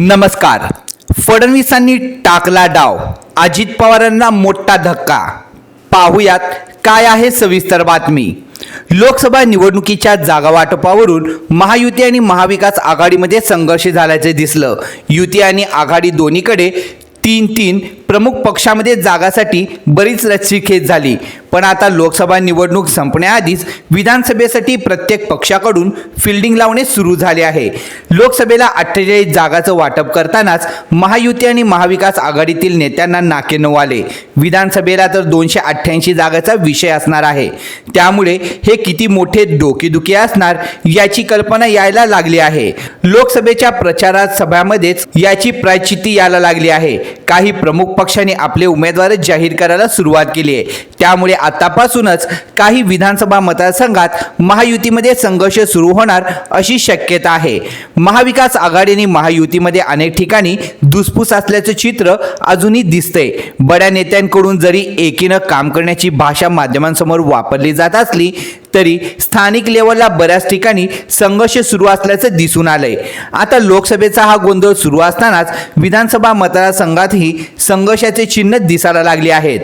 नमस्कार. फडणवीसांनी टाकला डाव. अजित पवारांना मोठा धक्का. पाहुयात काय आहे सविस्तर बातमी. लोकसभा निवडणुकीच्या जागावाटपावरून महायुती आणि महाविकास आघाडीमध्ये संघर्ष झाल्याचे दिसलं. युती आणि आघाडी दोन्हीकडे तीन तीन प्रमुख पक्षामध्ये जागासाठी बरीच रस्सीखेच झाली. पण आता लोकसभा निवडणूक संपण्याआधीच विधानसभेसाठी प्रत्येक पक्षाकडून फिल्डिंग लावणे सुरू झाले आहे. लोकसभेला अठ्ठेचाळीस जागाचं वाटप करतानाच महायुती आणि महाविकास आघाडीतील नेत्यांना नाके नऊ आले. विधानसभेला तर दोनशे अठ्ठ्याऐंशी जागाचा विषय असणार आहे. त्यामुळे हे किती मोठे डोकेदुखी असणार याची कल्पना यायला लागली आहे. लोकसभेच्या प्रचारात सभामध्येच याची प्रायचिती यायला लागली आहे. काही प्रमुख पक्षांनी आपले उमेदवार जाहीर करायला सुरुवात केली आहे. त्यामुळे आतापासूनच काही विधानसभा मतदारसंघात महायुतीमध्ये संघर्ष सुरू होणार अशी शक्यता आहे. महाविकास आघाडीने महायुतीमध्ये अनेक ठिकाणी धुसफूस असल्याचं चित्र अजूनही दिसतंय. बड्या नेत्यांकडून जरी एकीनं काम करण्याची भाषा माध्यमांसमोर वापरली जात असली तरी स्थानिक लेवलला बऱ्याच ठिकाणी संघर्ष सुरू असल्याचं दिसून आलंय. आता लोकसभेचा हा गोंधळ सुरू असतानाच विधानसभा मतदारसंघातही संघर्षाचे चिन्ह दिसायला लागले आहेत.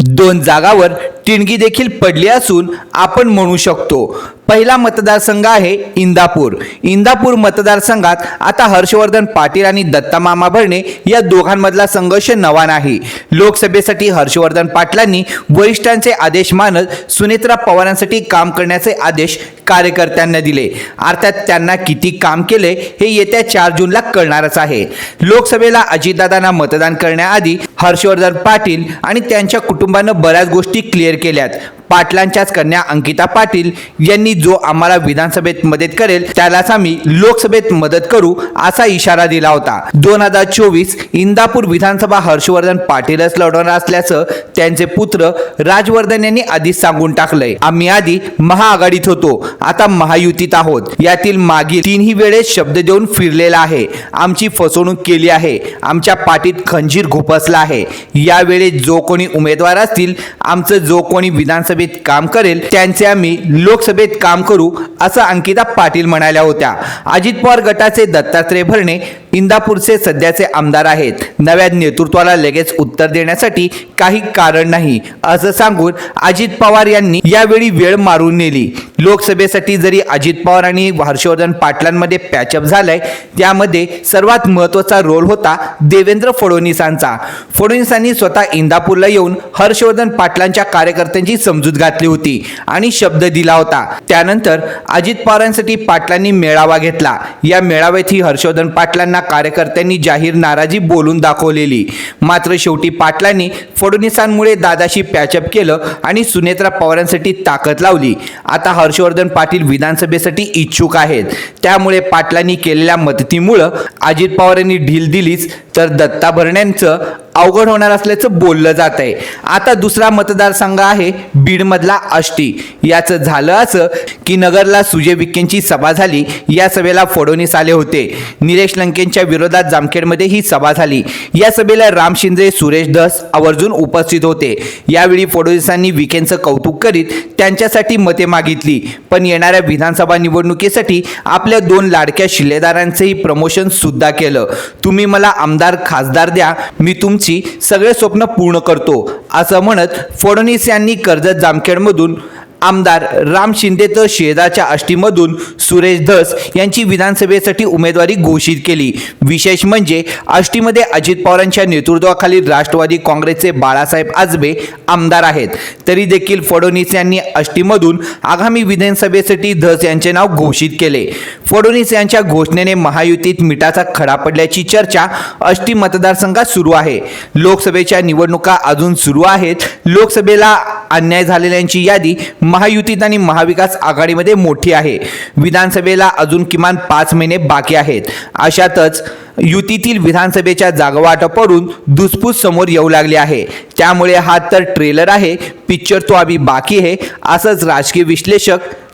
दोन जागावर टिणगी देखील पडली असून आपण म्हणू शकतो. पहिला मतदारसंघ आहे इंदापूर. इंदापूर मतदारसंघात आता हर्षवर्धन पाटील आणि दत्ता मामा भरणे या दोघांमधला संघर्ष नवा नाही. लोकसभेसाठी हर्षवर्धन पाटलांनी वरिष्ठांचे आदेश मानत सुनेत्रा पवारांसाठी काम करण्याचे आदेश कार्यकर्त्यांना दिले. अर्थात त्यांना किती काम केले हे येत्या चार जूनला कळणारच आहे. लोकसभेला अजितदादांना मतदान करण्याआधी हर्षवर्धन पाटील आणि त्यांच्या कुटुंबानं बऱ्याच गोष्टी क्लिअर केल्यात. पाटलांच्याच कन्या अंकिता पाटील यांनी जो आम्हाला विधानसभेत मदत करेल त्यालाच आम्ही लोकसभेत मदत करू असा इशारा दिला होता. दोन हजार चोवीस इंदापूर विधानसभा हर्षवर्धन पाटीलच लढवणार असल्याचं त्यांचे पुत्र राजवर्धन यांनी आधीच सांगून टाकलंय. आम्ही आधी महाआघाडीत होतो आता महायुतीत आहोत. यातील मागील तीनही वेळेस शब्द देऊन फिरलेला आहे. आमची फसवणूक केली आहे. आमच्या पाठीत खंजीर घुपसला आहे. यावेळी जो कोणी उमेदवार असतील आमचं जो कोणी विधानसभेत काम करेल त्यांचे आम्ही लोकसभेत काम करू असं अंकिता पाटील म्हणाल्या होत्या. अजित पवार गटाचे दत्तात्रय भरणे इंदापूरचे सध्याचे आमदार आहेत. नव्या नेतृत्वाला लगेच उत्तर देण्यासाठी काही कारण नाही. असं सांगून अजित पवार यांनी यावेळी वेळ मारून नेली. लोकसभेसाठी जरी अजित पवार आणि हर्षवर्धन पाटलांमध्ये पॅचअप झालाय त्यामध्ये सर्वात महत्त्वाचा रोल होता देवेंद्र फडणवीसांचा. फडणवीसांनी स्वतः इंदापूरला येऊन हर्षवर्धन पाटलांच्या कार्यकर्त्यांची समजूत घातली होती आणि शब्द दिला होता. त्यानंतर अजित पवारांसाठी पाटलांनी मेळावा घेतला. या मेळाव्यातही हर्षवर्धन पाटलांना कार्यकर्त्यांनी जाहीर नाराजी बोलून दाखवलेली. मात्र शेवटी पाटलांनी फडणवीसांमुळे दादाशी पॅचअप केलं आणि सुनेत्रा पवारांसाठी ताकद लावली. आता हर्षवर्धन पाटील विधानसभेसाठी इच्छुक आहेत. त्यामुळे पाटलांनी केलेल्या मदतीमुळं अजित पवारांनी ढील दिलीच. तर दत्ता भरण्यांचं अवघड होणार असल्याचं बोललं जात आहे आता दुसरा मतदारसंघ आहे बीडमधला आष्टी. याचं झालं असं की नगरला सुजय विखेंची सभा झाली. या सभेला फडणवीस आले होते. निलेश लंकेंच्या विरोधात जामखेडमध्ये ही सभा झाली. या सभेला राम शिंदे सुरेश धस आवर्जून उपस्थित होते. यावेळी फडणवीसांनी विखेंचं कौतुक करीत त्यांच्यासाठी मते मागितली. पण येणाऱ्या विधानसभा निवडणुकीसाठी आपल्या दोन लाडक्या शिलेदारांचंही प्रमोशन सुद्धा केलं. तुम्ही मला आमदार खासदार द्या. मी तुम सगळे स्वप्न पूर्ण करतो. असं म्हणत फडणवीस यांनी कर्जत जामखेडमधून आमदार राम शिंदे तर शेजारच्या आष्टीमधून सुरेश धस यांची विधानसभेसाठी उमेदवारी घोषित केली. विशेष म्हणजे आष्टीमध्ये अजित पवारांच्या नेतृत्वाखाली राष्ट्रवादी काँग्रेसचे बाळासाहेब आजबे आमदार आहेत. तरी देखील फडणवीस यांनी आष्टीमधून आगामी विधानसभेसाठी धस यांचे नाव घोषित केले. फडणवीस यांच्या घोषणेने महायुतीत मिठाचा खडा पडल्याची चर्चा आष्टी मतदारसंघात सुरू आहे. लोकसभेच्या निवडणुका अजून सुरू आहेत. लोकसभेला अन्याय झालेल्यांची यादी महायुतीत आणि महाविकास आघाडीमध्ये मोठी आहे. विधानसभेला अजून किमान पाच महिने बाकी आहेत. अशातच युतीतील विधानसभेच्या जागावाटपावरून धुसफूस समोर येऊ लागली आहे. त्यामुळे हा तर ट्रेलर आहे. पिक्चर तो आम्ही बाकी आहे. असंच राजकीय विश्लेषक